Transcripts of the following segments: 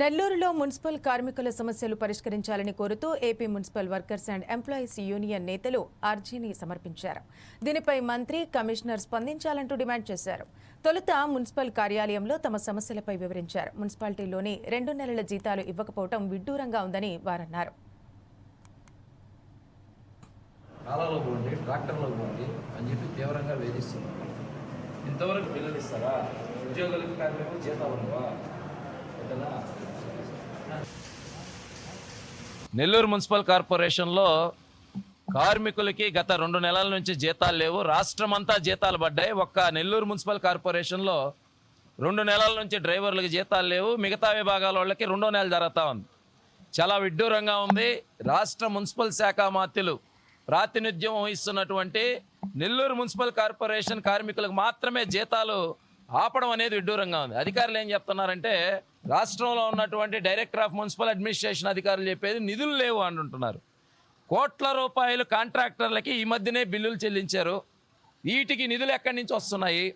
నెల్లూరులో మున్సిపల్ కార్మికుల సమస్యలు పరిష్కరించాలని కోరుతూ AP municipal workers and employees union నేతలు అర్జీని సమర్పించారు. దీనిపై మంత్రి కమిషనర్ స్పందించాలంటూ డిమాండ్ చేశారు. తొలుత మున్సిపల్ కార్యాలయంలో తమ సమస్యలపై వివరించారు. మున్సిపాలిటీలోని రెండు నెలల జీతాలు ఇవ్వకపోవడం విడ్డూరంగా ఉందని వారన్నారు. కాలాలో పోండి ట్రాక్టర్లో పోండి అని చెప్పి తీవ్రంగా వేధిస్తున్నారు. ఇంతవరకు పిల్లలు ఇస్తారా? ఉద్యోగులకు కార్మికులు జీతాలు ఉండవా నెల్లూరు మున్సిపల్ కార్పొరేషన్లో కార్మికులకి గత రెండు నెలల నుంచి జీతాలు లేవు. రాష్ట్రమంతా జీతాలు పడ్డాయి. ఒక్క నెల్లూరు మున్సిపల్ కార్పొరేషన్లో రెండు నెలల నుంచి డ్రైవర్లకు జీతాలు లేవు. మిగతా విభాగాల వాళ్ళకి రెండో నెల జరుగుతూ ఉంది. చాలా విడ్డూరంగా ఉంది. రాష్ట్ర మున్సిపల్ శాఖ మాత్యులు ప్రాతినిధ్యం వహిస్తున్నటువంటి నెల్లూరు మున్సిపల్ కార్పొరేషన్ కార్మికులకు మాత్రమే జీతాలు ఆపడం అనేది విడ్డూరంగా ఉంది. అధికారులు ఏం చెప్తున్నారంటే రాష్ట్రంలో ఉన్నటువంటి డైరెక్టర్ ఆఫ్ మున్సిపల్ అడ్మినిస్ట్రేషన్ అధికారులు చెప్పేది నిధులు లేవు అంటుంటున్నారు. కోట్ల రూపాయలు కాంట్రాక్టర్లకి ఈ మధ్యనే బిల్లులు చెల్లించారు. వీటికి నిధులు ఎక్కడి నుంచి వస్తున్నాయి?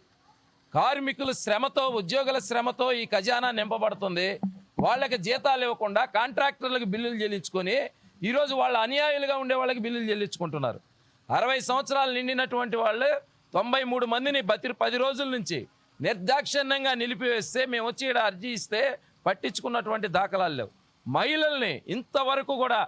కార్మికుల శ్రమతో ఉద్యోగుల శ్రమతో ఈ ఖజానా నింపబడుతుంది. వాళ్ళకి జీతాలు ఇవ్వకుండా కాంట్రాక్టర్లకు బిల్లులు చెల్లించుకొని ఈరోజు వాళ్ళ అన్యాయులుగా ఉండే వాళ్ళకి బిల్లులు చెల్లించుకుంటున్నారు. అరవై సంవత్సరాలు నిండినటువంటి వాళ్ళు తొంభై మూడు మందిని బతి పది రోజుల నుంచి నిర్దాక్షిణ్యంగా నిలిపివేస్తే మేము వచ్చి ఇక్కడ అర్జీ ఇస్తే పట్టించుకున్నటువంటి దాఖలాలు లేవు. మహిళల్ని ఇంతవరకు కూడా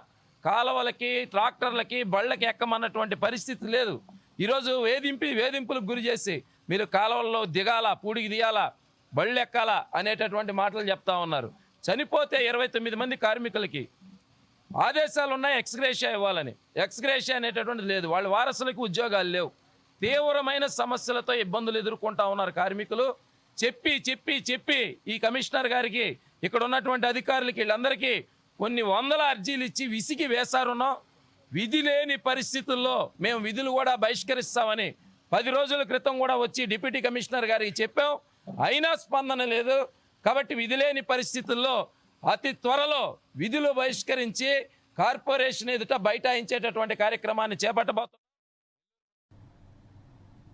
కాలువలకి ట్రాక్టర్లకి బళ్ళకి ఎక్కమన్నటువంటి పరిస్థితి లేదు. ఈరోజు వేధింపి వేధింపులకు గురి చేసి మీరు కాలువల్లో దిగాల పూడికి దిగాలా బళ్ళు ఎక్కాలా అనేటటువంటి మాటలు చెప్తా ఉన్నారు. చనిపోతే ఇరవై తొమ్మిది మంది కార్మికులకి ఆదేశాలు ఉన్నాయి ఎక్స్గ్రేషియా ఇవ్వాలని. ఎక్స్గ్రేషియా అనేటటువంటిది లేదు. వాళ్ళ వారసులకు ఉద్యోగాలు లేవు. తీవ్రమైన సమస్యలతో ఇబ్బందులు ఎదుర్కొంటా ఉన్నారు కార్మికులు. చెప్పి చెప్పి చెప్పి ఈ కమిషనర్ గారికి ఇక్కడ ఉన్నటువంటి అధికారులకి వీళ్ళందరికీ కొన్ని వందల అర్జీలు ఇచ్చి విసిగి వేశారున్నాం. విధి లేని పరిస్థితుల్లో మేము విధులు కూడా బహిష్కరిస్తామని పది రోజుల క్రితం కూడా వచ్చి డిప్యూటీ కమిషనర్ గారికి చెప్పాం. అయినా స్పందన లేదు. కాబట్టి విధి లేని పరిస్థితుల్లో అతి త్వరలో విధులు బహిష్కరించి కార్పొరేషన్ ఎదుట బైఠాయించేటటువంటి కార్యక్రమాన్ని చేపట్టబోతున్నాం.